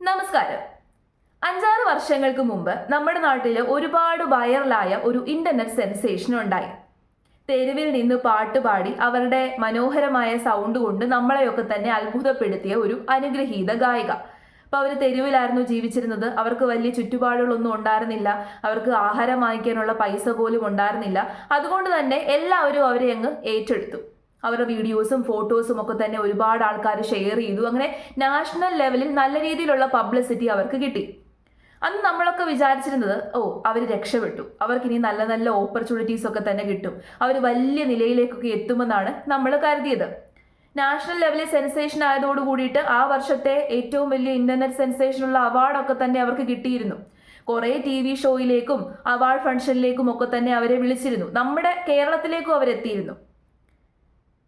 നമസ്കാരം. അഞ്ചാറ് വർഷങ്ങൾക്ക് മുമ്പ് നമ്മുടെ നാട്ടിൽ ഒരുപാട് വൈറലായ ഒരു ഇന്റർനെറ്റ് സെൻസേഷൻ ഉണ്ടായി. തെരുവിൽ നിന്ന് പാട്ടുപാടി അവരുടെ മനോഹരമായ സൗണ്ട് കൊണ്ട് നമ്മളെയൊക്കെ തന്നെ അത്ഭുതപ്പെടുത്തിയ ഒരു അനുഗ്രഹീത ഗായിക. അപ്പൊ അവർ തെരുവിലായിരുന്നു ജീവിച്ചിരുന്നത്. അവർക്ക് വലിയ ചുറ്റുപാടുകളൊന്നും ഉണ്ടായിരുന്നില്ല. അവർക്ക് ആഹാരം വാങ്ങിക്കാനുള്ള പൈസ പോലും ഉണ്ടായിരുന്നില്ല. അതുകൊണ്ട് തന്നെ എല്ലാവരും അവരെ അങ്ങ് ഏറ്റെടുത്തു. അവരുടെ വീഡിയോസും ഫോട്ടോസും ഒക്കെ തന്നെ ഒരുപാട് ആൾക്കാർ ഷെയർ ചെയ്തു. അങ്ങനെ നാഷണൽ ലെവലിൽ നല്ല രീതിയിലുള്ള പബ്ലിസിറ്റി അവർക്ക് കിട്ടി. അന്ന് നമ്മളൊക്കെ വിചാരിച്ചിരുന്നത് ഓ അവർ രക്ഷപ്പെട്ടു. അവർക്ക് ഇനി നല്ല നല്ല ഓപ്പർച്യൂണിറ്റീസ് ഒക്കെ തന്നെ കിട്ടും. അവർ വലിയ നിലയിലേക്കൊക്കെ എത്തുമെന്നാണ് നമ്മൾ കരുതിയത്. നാഷണൽ ലെവലിൽ സെൻസേഷൻ ആയതോട് കൂടിയിട്ട് ആ വർഷത്തെ ഏറ്റവും വലിയ ഇന്റർനെറ്റ് സെൻസേഷനുള്ള അവാർഡൊക്കെ തന്നെ അവർക്ക് കിട്ടിയിരുന്നു. കുറേ ടി വി ഷോയിലേക്കും അവാർഡ് ഫംഗ്ഷനിലേക്കും ഒക്കെ തന്നെ അവരെ വിളിച്ചിരുന്നു. നമ്മുടെ കേരളത്തിലേക്കും അവരെത്തിയിരുന്നു.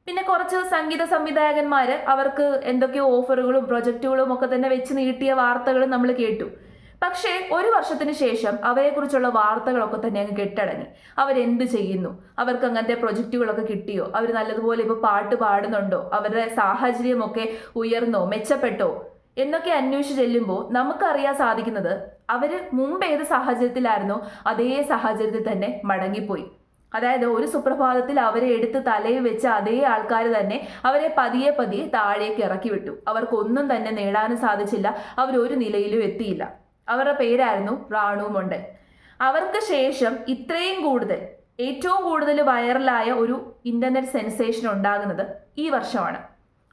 പിന്നെ കുറച്ച് സംഗീത സംവിധായകന്മാർ അവർക്ക് എന്തൊക്കെയോ ഓഫറുകളും പ്രൊജക്റ്റുകളും ഒക്കെ തന്നെ വെച്ച് നീട്ടിയ വാർത്തകളും നമ്മൾ കേട്ടു. പക്ഷേ ഒരു വർഷത്തിന് ശേഷം അവരെക്കുറിച്ചുള്ള വാർത്തകളൊക്കെ തന്നെ അങ്ങ് കെട്ടടങ്ങി. അവരെന്ത് ചെയ്യുന്നു? അവർക്ക് അങ്ങനത്തെ പ്രൊജക്റ്റുകളൊക്കെ കിട്ടിയോ? അവർ നല്ലതുപോലെ ഇപ്പോൾ പാട്ട് പാടുന്നുണ്ടോ? അവരുടെ സാഹചര്യമൊക്കെ ഉയർന്നോ? മെച്ചപ്പെട്ടോ? എന്നൊക്കെ അന്വേഷിച്ച് ചെല്ലുമ്പോൾ നമുക്കറിയാൻ സാധിക്കുന്നത് അവർ മുമ്പ് ഏത് സാഹചര്യത്തിലായിരുന്നോ അതേ സാഹചര്യത്തിൽ തന്നെ മടങ്ങിപ്പോയി. അതായത് ഒരു സുപ്രഭാതത്തിൽ അവരെ എടുത്ത് തലയിൽ വെച്ച അതേ ആൾക്കാർ തന്നെ അവരെ പതിയെ പതിയെ താഴേക്ക് ഇറക്കി വിട്ടു. അവർക്കൊന്നും തന്നെ നേടാനും സാധിച്ചില്ല. അവരൊരു നിലയിലും എത്തിയില്ല. അവരുടെ പേരായിരുന്നു റാണു മൊണ്ടൻ. അവർക്ക് ശേഷം ഇത്രയും കൂടുതൽ ഏറ്റവും കൂടുതൽ വൈറലായ ഒരു ഇന്റർനെറ്റ് സെൻസേഷൻ ഉണ്ടാകുന്നത് ഈ വർഷമാണ്.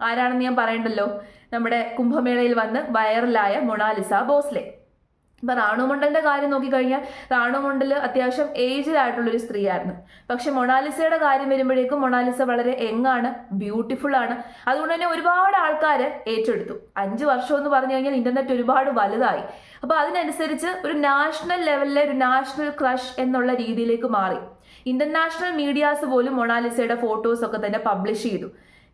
ആരാണെന്ന് ഞാൻ പറയണ്ടല്ലോ? നമ്മുടെ കുംഭമേളയിൽ വന്ന് വൈറലായ മൊണാലിസ ബോസ്ലെ. ഇപ്പൊ റാണുമണ്ടന്റെ കാര്യം നോക്കിക്കഴിഞ്ഞാൽ റാണുമണ്ടൽ അത്യാവശ്യം ഏജ്ഡ് ആയിട്ടുള്ളൊരു സ്ത്രീയായിരുന്നു. പക്ഷെ മൊണാലിസയുടെ കാര്യം വരുമ്പോഴേക്കും മൊണാലിസ വളരെ യങ്ങാണ് ബ്യൂട്ടിഫുൾ ആണ്. അതുകൊണ്ട് തന്നെ ഒരുപാട് ആൾക്കാർ ഏറ്റെടുത്തു. അഞ്ച് വർഷം എന്ന് പറഞ്ഞു കഴിഞ്ഞാൽ ഇന്റർനെറ്റ് ഒരുപാട് വലുതായി. അപ്പോൾ അതിനനുസരിച്ച് ഒരു നാഷണൽ ലെവലിലെ ഒരു നാഷണൽ ക്രഷ് എന്നുള്ള രീതിയിലേക്ക് മാറി. ഇന്റർനാഷണൽ മീഡിയാസ് പോലും മൊണാലിസയുടെ ഫോട്ടോസ് ഒക്കെ തന്നെ പബ്ലിഷ് ചെയ്തു.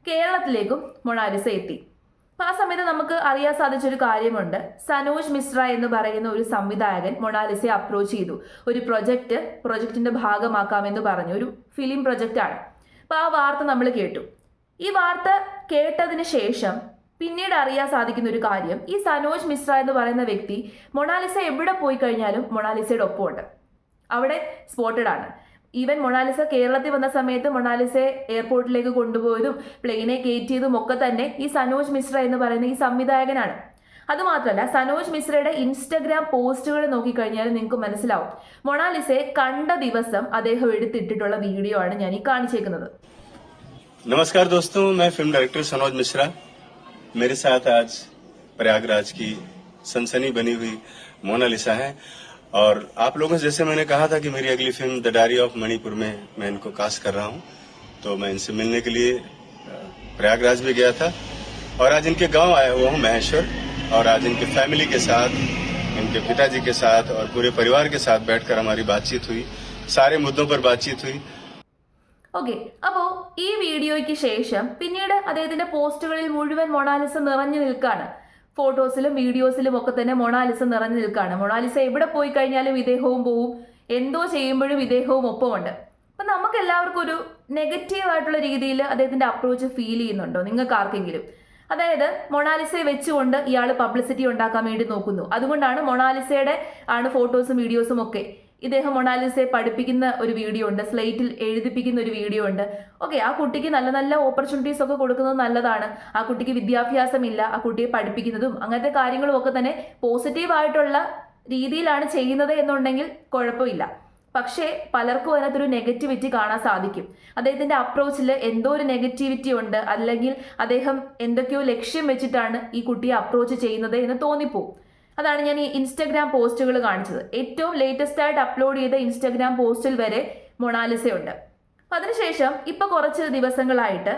കേരളത്തിലേക്കും മൊണാലിസ എത്തി. അപ്പൊ ആ സമയത്ത് നമുക്ക് അറിയാൻ സാധിച്ചൊരു കാര്യമുണ്ട്. സനോജ് മിശ്ര എന്ന് പറയുന്ന ഒരു സംവിധായകൻ മൊണാലിസയെ അപ്രോച്ച് ചെയ്തു. ഒരു പ്രൊജക്റ്റ് പ്രൊജക്റ്റിന്റെ ഭാഗമാക്കാമെന്ന് പറഞ്ഞു. ഒരു ഫിലിം പ്രൊജക്റ്റ് ആണ്. അപ്പൊ ആ വാർത്ത നമ്മൾ കേട്ടു. ഈ വാർത്ത കേട്ടതിന് ശേഷം പിന്നീട് അറിയാൻ സാധിക്കുന്ന ഒരു കാര്യം ഈ സനോജ് മിശ്ര എന്ന് പറയുന്ന വ്യക്തി മൊണാലിസ എവിടെ പോയി കഴിഞ്ഞാലും മൊണാലിസയുടെ ഒപ്പമുണ്ട്. അവിടെ സ്പോട്ടഡ് ആണ്. ഈവൻ മൊണാലിസ കേരളത്തിൽ വന്ന സമയത്ത് മൊണാലിസയെ എയർപോർട്ടിലേക്ക് കൊണ്ടുപോയതും പ്ലെയിനെ കയറ്റിയതും ഒക്കെ തന്നെ ഈ സനോജ് മിശ്ര എന്ന് പറയുന്ന ഈ സംവിധായകനാണ് അതുമാത്രമല്ല സനോജ് മിശ്രയുടെ ഇൻസ്റ്റഗ്രാം പോസ്റ്റുകൾ നോക്കിക്കഴിഞ്ഞാൽ നിങ്ങൾക്ക് മനസ്സിലാവും മൊണാലിസയെ കണ്ട ദിവസം അദ്ദേഹം എടുത്തിട്ടിട്ടുള്ള വീഡിയോ ആണ് ഞാൻ ഈ കാണിച്ചേക്കുന്നത് नमस्कार दोस्तों मैं फिल्म डायरेक्टर सनोज मिश्रा मेरे साथ आज प्रयागराज की सनसनी बनी हुई मोनालिसा है और आप लोगों से जैसे मैंने कहा था कि मेरी अगली film the diary of Manipur में मैं इनको कास्ट कर रहा हूं तो मैं इनसे मिलने के लिए अ, प्रयागराज भी गया था और आज इनके गांव आया हुआ हूं महेश्वर और आज इनके फैमिली के साथ इनके पिताजी के साथ और पूरे परिवार के साथ बैठकर हमारी बातचीत हुई सारे मुद्दों पर बातचीत हुई ഓക്കെ അപ്പോൾ ഈ വീഡിയോയ്ക്ക് ശേഷം പിന്നീട് അദ്ദേഹത്തിന്റെ പോസ്റ്റുകളിൽ മുഴുവൻ മൊണാലിസ നിറഞ്ഞു നിൽക്കാണ് ഫോട്ടോസിലും വീഡിയോസിലും ഒക്കെ തന്നെ മൊണാലിസ നിറഞ്ഞു നിൽക്കുകയാണ് മൊണാലിസ എവിടെ പോയി കഴിഞ്ഞാലും ഇദ്ദേഹവും പോവും. എന്തോ ചെയ്യുമ്പോഴും ഇദ്ദേഹവും ഒപ്പമുണ്ട്. അപ്പം നമുക്ക് എല്ലാവർക്കും ഒരു നെഗറ്റീവ് ആയിട്ടുള്ള രീതിയിൽ അദ്ദേഹത്തിന്റെ അപ്രോച്ച് ഫീൽ ചെയ്യുന്നുണ്ടോ? നിങ്ങൾക്ക് ആർക്കെങ്കിലും? അതായത് മൊണാലിസയെ വെച്ചുകൊണ്ട് ഇയാൾ പബ്ലിസിറ്റി ഉണ്ടാക്കാൻ വേണ്ടി നോക്കുന്നു. അതുകൊണ്ടാണ് മൊണാലിസയുടെ ആണ് ഫോട്ടോസും വീഡിയോസും ഒക്കെ ഇദ്ദേഹം മൊണാലിസയെ പഠിപ്പിക്കുന്ന ഒരു വീഡിയോ ഉണ്ട്. സ്ലേറ്റിൽ എഴുതിപ്പിക്കുന്ന ഒരു വീഡിയോ ഉണ്ട്. ഓക്കെ ആ കുട്ടിക്ക് നല്ല നല്ല ഓപ്പർച്യൂണിറ്റീസ് ഒക്കെ കൊടുക്കുന്നത് നല്ലതാണ്. ആ കുട്ടിക്ക് വിദ്യാഭ്യാസമില്ല ആ കുട്ടിയെ പഠിപ്പിക്കുന്നതും അങ്ങനത്തെ കാര്യങ്ങളും ഒക്കെ തന്നെ പോസിറ്റീവ് ആയിട്ടുള്ള രീതിയിലാണ് ചെയ്യുന്നത് എന്നുണ്ടെങ്കിൽ കുഴപ്പമില്ല. പക്ഷേ പലർക്കും അതിനകത്തൊരു നെഗറ്റിവിറ്റി കാണാൻ സാധിക്കും. അദ്ദേഹത്തിന്റെ അപ്രോച്ചിൽ എന്തോ ഒരു നെഗറ്റിവിറ്റി ഉണ്ട്. അല്ലെങ്കിൽ അദ്ദേഹം എന്തൊക്കെയോ ലക്ഷ്യം വെച്ചിട്ടാണ് ഈ കുട്ടിയെ അപ്രോച്ച് ചെയ്യുന്നത് എന്ന് തോന്നിപ്പോവും. അതാണ് ഞാൻ ഈ ഇൻസ്റ്റഗ്രാം പോസ്റ്റുകൾ കാണിച്ചത്. ഏറ്റവും ലേറ്റസ്റ്റ് ആയിട്ട് അപ്ലോഡ് ചെയ്ത ഇൻസ്റ്റഗ്രാം പോസ്റ്റിൽ വരെ മൊണാലിസയുണ്ട് അപ്പം അതിനുശേഷം ഇപ്പോൾ കുറച്ച് ദിവസങ്ങളായിട്ട്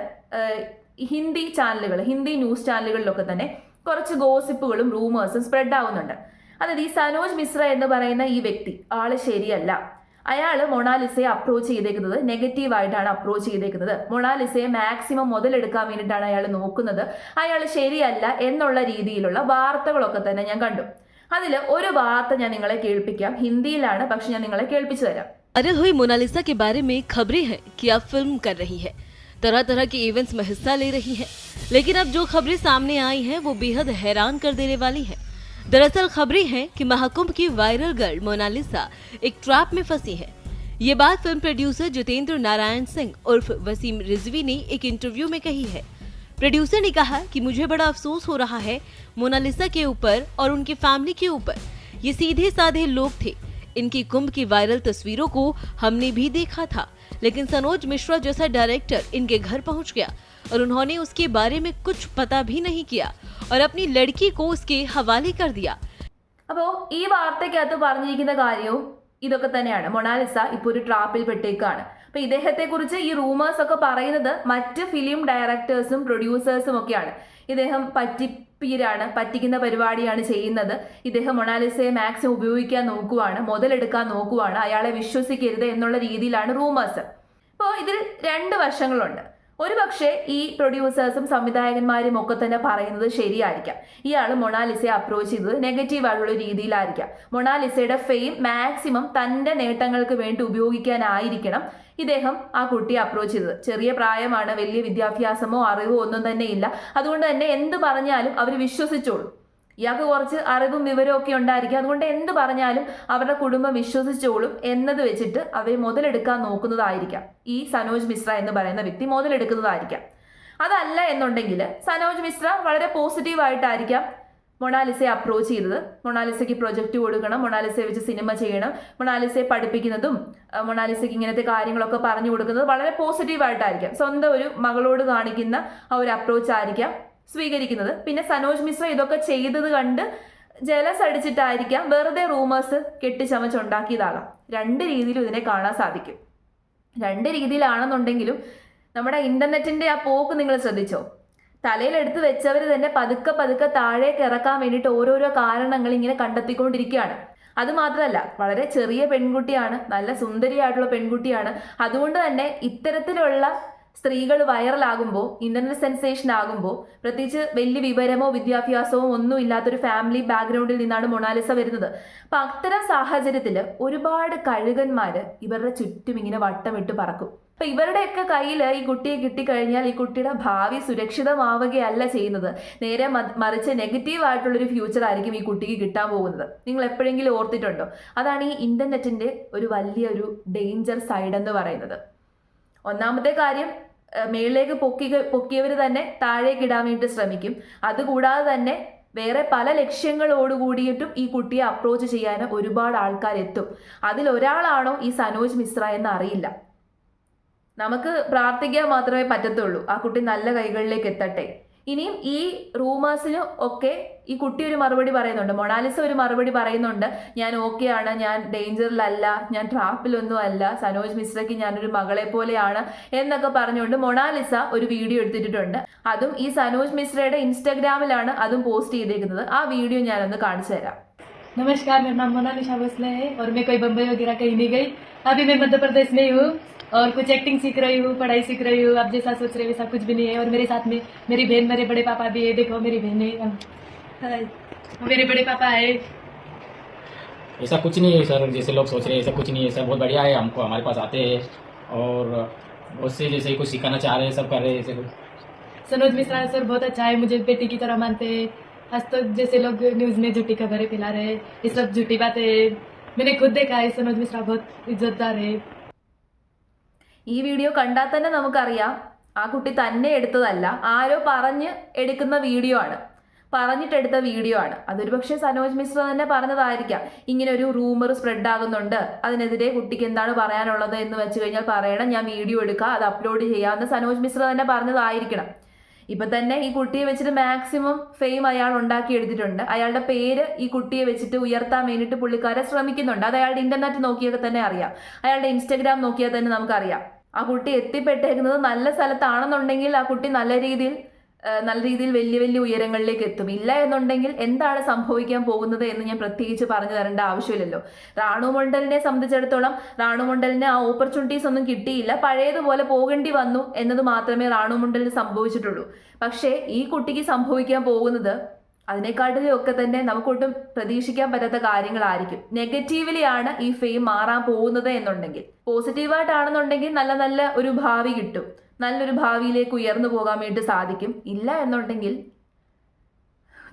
ഹിന്ദി ചാനലുകൾ ഹിന്ദി ന്യൂസ് ചാനലുകളിലൊക്കെ തന്നെ കുറച്ച് ഗോസിപ്പുകളും റൂമേഴ്സും സ്പ്രെഡ് ആവുന്നുണ്ട്. അതായത് ഈ സനോജ് മിശ്ര എന്ന് പറയുന്ന ഈ വ്യക്തി ആൾ ശരിയല്ല. അയാൾ മൊണാലിസയെ അപ്രോച്ച് ചെയ്തേക്കുന്നത് നെഗറ്റീവ് ആയിട്ടാണ് അപ്രോച്ച് ചെയ്തേക്കുന്നത് മൊണാലിസയെ മാക്സിമം മുതലെടുക്കാൻ വേണ്ടിയിട്ടാണ് അയാൾ നോക്കുന്നത് അയാൾ ശരിയല്ല എന്നുള്ള രീതിയിലുള്ള വാർത്തകളൊക്കെ തന്നെ ഞാൻ കണ്ടു അതിൽ ഒരു വാർത്ത ഞാൻ നിങ്ങളെ കേൾപ്പിക്കാം ഹിന്ദിയിലാണ് പക്ഷെ ഞാൻ നിങ്ങളെ കേൾപ്പിച്ചു തരാം वायरल हुई मोनालिसा के बारे में खबरें हैं कि अब फिल्म कर रही है तरह तरह के इवेंट्स में हिस्सा ले रही है लेकिन अब जो खबरें सामने आई हैं वो बेहद हैरान कर देने वाली है दरअसल खबरें हैं कि महाकुंभ की वायरल गर्ल मोनालिसा एक ट्रैप में फंसी है। ये बात फ़िल्म प्रोड्यूसर जितेंद्र नारायण सिंह उर्फ़ वसीम रिजवी ने एक इंटरव्यू में कही है। प्रोड्यूसर ने कहा कि मुझे बड़ा अफसोस हो रहा है मोनालिसा के ऊपर और उनकी फैमिली के ऊपर। ये सीधे साधे लोग थे। इनकी कुंभ की वायरल तस्वीरों को हमने भी देखा था, लेकिन सनोज मिश्रा जैसा डायरेक्टर इनके घर पहुँच गया। और उन्होंने उसके बारे में कुछ पता भी नहीं किया और अपनी लड़की को उसके हवाले कर दिया അപ്പോൾ ഈ വാർത്തയ്ക്കകത്ത് പറഞ്ഞിരിക്കുന്ന കാര്യവും ഇതൊക്കെ തന്നെയാണ് മൊണാലിസ ഇപ്പോൾ ഒരു ട്രാപ്പിൽ പെട്ടേക്കാണ് അപ്പൊ ഇദ്ദേഹത്തെ കുറിച്ച് ഈ റൂമേഴ്സ് ഒക്കെ പറയുന്നത് മറ്റ് ഫിലിം ഡയറക്ടേഴ്സും പ്രൊഡ്യൂസേഴ്സും ഒക്കെയാണ് ഇദ്ദേഹം പറ്റിപ്പീരാണ് പറ്റിക്കുന്ന പരിപാടിയാണ് ചെയ്യുന്നത് ഇദ്ദേഹം മൊണാലിസയെ മാക്സിമം ഉപയോഗിക്കാൻ നോക്കുവാണ് മുതലെടുക്കാൻ നോക്കുവാണ് അയാളെ വിശ്വസിക്കരുത് എന്നുള്ള രീതിയിലാണ് റൂമേഴ്സ് ഇപ്പോൾ ഇതിൽ രണ്ട് വശങ്ങളുണ്ട് ഒരു പക്ഷേ ഈ പ്രൊഡ്യൂസേഴ്സും സംവിധായകന്മാരും ഒക്കെ തന്നെ പറയുന്നത് ശരിയായിരിക്കാം. ഇയാൾ മൊണാലിസയെ അപ്രോച്ച് ചെയ്തത് നെഗറ്റീവ് ആയിട്ടുള്ള രീതിയിലായിരിക്കാം. മൊണാലിസയുടെ ഫെയിം മാക്സിമം തന്റെ നേട്ടങ്ങൾക്ക് വേണ്ടി ഉപയോഗിക്കാനായിരിക്കണം ഇദ്ദേഹം ആ കുട്ടിയെ അപ്രോച്ച് ചെയ്തത്. ചെറിയ പ്രായമാണ് വലിയ വിദ്യാഭ്യാസമോ അറിവോ ഒന്നും തന്നെ ഇല്ല. അതുകൊണ്ട് തന്നെ എന്ത് പറഞ്ഞാലും അവർ വിശ്വസിച്ചോളും. ഇയാൾക്ക് കുറച്ച് അറിവും വിവരവും ഒക്കെ ഉണ്ടായിരിക്കും. അതുകൊണ്ട് എന്ത് പറഞ്ഞാലും അവരുടെ കുടുംബം വിശ്വസിച്ചോളും എന്നത് വെച്ചിട്ട് അവർ മുതലെടുക്കാൻ നോക്കുന്നതായിരിക്കാം. ഈ സനോജ് മിശ്ര എന്ന് പറയുന്ന വ്യക്തി മുതലെടുക്കുന്നതായിരിക്കാം. അതല്ല എന്നുണ്ടെങ്കിൽ സനോജ് മിശ്ര വളരെ പോസിറ്റീവായിട്ടായിരിക്കാം മൊണാലിസയെ അപ്രോച്ച് ചെയ്തത്. മൊണാലിസയ്ക്ക് പ്രൊജക്റ്റ് കൊടുക്കണം. മൊണാലിസയെ വെച്ച് സിനിമ ചെയ്യണം. മൊണാലിസയെ പഠിപ്പിക്കുന്നതും മൊണാലിസയ്ക്ക് ഇങ്ങനത്തെ കാര്യങ്ങളൊക്കെ പറഞ്ഞു കൊടുക്കുന്നത് വളരെ പോസിറ്റീവായിട്ടായിരിക്കാം സ്വന്തം ഒരു മകളോട് കാണിക്കുന്ന ആ ഒരു അപ്രോച്ച് ആയിരിക്കാം. സ്വീകരിക്കുന്നത്. പിന്നെ സനോജ് മിശ്ര ഇതൊക്കെ ചെയ്തത് കണ്ട് ജലസ് അടിച്ചിട്ടായിരിക്കാം വെറുതെ റൂമേഴ്സ് കെട്ടിച്ചമച്ചുണ്ടാക്കിയതാകാം. രണ്ട് രീതിയിലും ഇതിനെ കാണാൻ സാധിക്കും. രണ്ട് രീതിയിലാണെന്നുണ്ടെങ്കിലും നമ്മുടെ ഇന്റർനെറ്റിന്റെ ആ പോക്ക് നിങ്ങൾ ശ്രദ്ധിച്ചോ? തലയിലെടുത്ത് വെച്ചവർ തന്നെ പതുക്കെ പതുക്കെ താഴേക്ക് ഇറക്കാൻ വേണ്ടിയിട്ട് ഓരോരോ കാരണങ്ങൾ ഇങ്ങനെ കണ്ടെത്തിക്കൊണ്ടിരിക്കുകയാണ്. അതുമാത്രമല്ല വളരെ ചെറിയ പെൺകുട്ടിയാണ് നല്ല സുന്ദരിയായിട്ടുള്ള പെൺകുട്ടിയാണ്. അതുകൊണ്ട് തന്നെ ഇത്തരത്തിലുള്ള സ്ത്രീകൾ വൈറലാകുമ്പോൾ ഇന്റർനെറ്റ് സെൻസേഷൻ ആകുമ്പോൾ പ്രത്യേകിച്ച് വലിയ വിവരമോ വിദ്യാഭ്യാസമോ ഒന്നും ഇല്ലാത്തൊരു ഫാമിലി ബാക്ക്ഗ്രൗണ്ടിൽ നിന്നാണ് മൊണാലിസ വരുന്നത്. അപ്പൊ അത്തരം സാഹചര്യത്തിൽ ഒരുപാട് കഴുകന്മാര് ഇവരുടെ ചുറ്റും ഇങ്ങനെ വട്ടമിട്ട് പറക്കും. അപ്പൊ ഇവരുടെയൊക്കെ കയ്യിൽ ഈ കുട്ടിയെ കിട്ടിക്കഴിഞ്ഞാൽ ഈ കുട്ടിയുടെ ഭാവി സുരക്ഷിതമാവുകയല്ല ചെയ്യുന്നത്. നേരെ മറിച്ച് നെഗറ്റീവ് ആയിട്ടുള്ളൊരു ഫ്യൂച്ചർ ആയിരിക്കും ഈ കുട്ടിക്ക് കിട്ടാൻ പോകുന്നത്. നിങ്ങൾ എപ്പോഴെങ്കിലും ഓർത്തിട്ടുണ്ടോ? അതാണ് ഈ ഇന്റർനെറ്റിന്റെ ഒരു വലിയൊരു ഡേഞ്ചർ സൈഡ് എന്ന് പറയുന്നത്. ഒന്നാമത്തെ കാര്യം മേളിലേക്ക് പൊക്കി പൊക്കിയവർ തന്നെ താഴേക്ക് ഇടാൻ വേണ്ടി ശ്രമിക്കും. അതുകൂടാതെ തന്നെ വേറെ പല ലക്ഷ്യങ്ങളോടുകൂടിയിട്ടും ഈ കുട്ടിയെ അപ്രോച്ച് ചെയ്യാൻ ഒരുപാട് അതിൽ ഒരാളാണോ ഈ സനോജ് മിശ്ര എന്ന് അറിയില്ല. നമുക്ക് പ്രാർത്ഥിക്കാൻ മാത്രമേ പറ്റത്തുള്ളൂ. ആ കുട്ടി നല്ല കൈകളിലേക്ക് എത്തട്ടെ. ഇനിയും ഈ റൂമേഴ്സിന് ഒക്കെ ഈ കുട്ടി ഒരു മറുപടി പറയുന്നുണ്ട് മൊണാലിസ ഒരു മറുപടി പറയുന്നുണ്ട് ഞാൻ ഓക്കെ ആണ് ഞാൻ ഡേഞ്ചറിലല്ല ഞാൻ ട്രാപ്പിലൊന്നും അല്ല സനോജ് മിശ്രയ്ക്ക് ഞാനൊരു മകളെ പോലെയാണ് എന്നൊക്കെ പറഞ്ഞുകൊണ്ട് മൊണാലിസ ഒരു വീഡിയോ എടുത്തിട്ടുണ്ട് അതും ഈ സനോജ് മിശ്രയുടെ ഇൻസ്റ്റാഗ്രാമിലാണ് അതും പോസ്റ്റ് ചെയ്തേക്കുന്നത് ആ വീഡിയോ ഞാനൊന്ന് കാണിച്ചു തരാം नमस्कार मेरा नाम मोनालिशा भोसले है और मैं कोई बम्बई वगैरह कहीं नहीं गई अभी मैं मध्य प्रदेश में ही हूँ और कुछ एक्टिंग सीख रही हूँ पढ़ाई सीख रही हूँ आप जैसा सोच रहे हो वैसा कुछ भी नहीं है। और मेरे साथ में मेरी बहन मेरे बड़े पापा भी है। देखो मेरी बहन है। मेरे बड़े पापा है। ऐसा कुछ नहीं है सर जैसे लोग सोच रहे हैं ऐसा कुछ नहीं है सर। बहुत बढ़िया है हमको हमारे पास आते हैं। और बहुत से जैसे कुछ सिखाना चाह रहे हैं सब कर रहे हैं ऐसे कुछ। सनोज मिश्रा सर बहुत अच्छा है। मुझे बेटी की तरह मानते हैं। आज तक जैसे लोग न्यूज़ में झूठी खबरें फैला रहे हैं ये सब झूठी बातें हैं। मैंने खुद देखा है सनोज मिश्रा बहुत इज्जतदार है। ഈ വീഡിയോ കണ്ടാൽ തന്നെ നമുക്കറിയാം ആ കുട്ടി തന്നെ എടുത്തതല്ല. ആരോ പറഞ്ഞ് എടുക്കുന്ന വീഡിയോ ആണ്. പറഞ്ഞിട്ടെടുത്ത വീഡിയോ ആണ്. അതൊരു പക്ഷേ സനോജ് മിശ്ര തന്നെ പറഞ്ഞതായിരിക്കാം. ഇങ്ങനെ ഒരു റൂമർ സ്പ്രെഡ് ആകുന്നുണ്ട്. അതിനെതിരെ കുട്ടിക്ക് എന്താണ് പറയാനുള്ളത് എന്ന് വെച്ച് കഴിഞ്ഞാൽ പറയണം ഞാൻ വീഡിയോ എടുക്കുക അത് അപ്ലോഡ് ചെയ്യാമെന്ന് സനോജ് മിശ്ര തന്നെ പറഞ്ഞതായിരിക്കണം. ഇപ്പൊ തന്നെ ഈ കുട്ടിയെ വെച്ചിട്ട് മാക്സിമം ഫെയിം അയാൾ ഉണ്ടാക്കി എടുത്തിട്ടുണ്ട്. അയാളുടെ പേര് ഈ കുട്ടിയെ വെച്ചിട്ട് ഉയർത്താൻ വേണ്ടിയിട്ട് പുള്ളിക്കാരെ ശ്രമിക്കുന്നുണ്ട്. അത് അയാളുടെ ഇന്റർനെറ്റ് നോക്കിയൊക്കെ തന്നെ അറിയാം. അയാളുടെ ഇൻസ്റ്റഗ്രാം നോക്കിയാൽ തന്നെ നമുക്കറിയാം. ആ കുട്ടി എത്തിപ്പെട്ടേക്കുന്നത് നല്ല സ്ഥലത്താണെന്നുണ്ടെങ്കിൽ ആ കുട്ടി നല്ല രീതിയിൽ നല്ല രീതിയിൽ വലിയ വലിയ ഉയരങ്ങളിലേക്ക് എത്തും. ഇല്ല എന്നുണ്ടെങ്കിൽ എന്താണ് സംഭവിക്കാൻ പോകുന്നത് എന്ന് ഞാൻ പ്രത്യേകിച്ച് പറഞ്ഞു തരേണ്ട ആവശ്യമില്ലല്ലോ. റാണു മണ്ഡലിനെ സംബന്ധിച്ചിടത്തോളം റാണു മണ്ഡലിന് ആ ഓപ്പർച്യൂണിറ്റീസ് ഒന്നും കിട്ടിയില്ല. പഴയതുപോലെ പോകേണ്ടി വന്നു എന്നത് മാത്രമേ റാണു മണ്ഡലിന് സംഭവിച്ചിട്ടുള്ളൂ. പക്ഷേ ഈ കുട്ടിക്ക് സംഭവിക്കാൻ പോകുന്നത് അതിനെക്കാട്ടിലും ഒക്കെ തന്നെ നമുക്കൊട്ടും പ്രതീക്ഷിക്കാൻ പറ്റാത്ത കാര്യങ്ങളായിരിക്കും. നെഗറ്റീവ്ലി ആണ് ഈ ഫെയിം മാറാൻ പോകുന്നത് എന്നുണ്ടെങ്കിൽ. പോസിറ്റീവായിട്ടാണെന്നുണ്ടെങ്കിൽ നല്ല നല്ല ഒരു ഭാവി കിട്ടും. നല്ലൊരു ഭാവിയിലേക്ക് ഉയർന്നു പോകാൻ വേണ്ടി സാധിക്കും. ഇല്ല എന്നുണ്ടെങ്കിൽ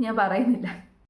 ഞാൻ പറയുന്നില്ല.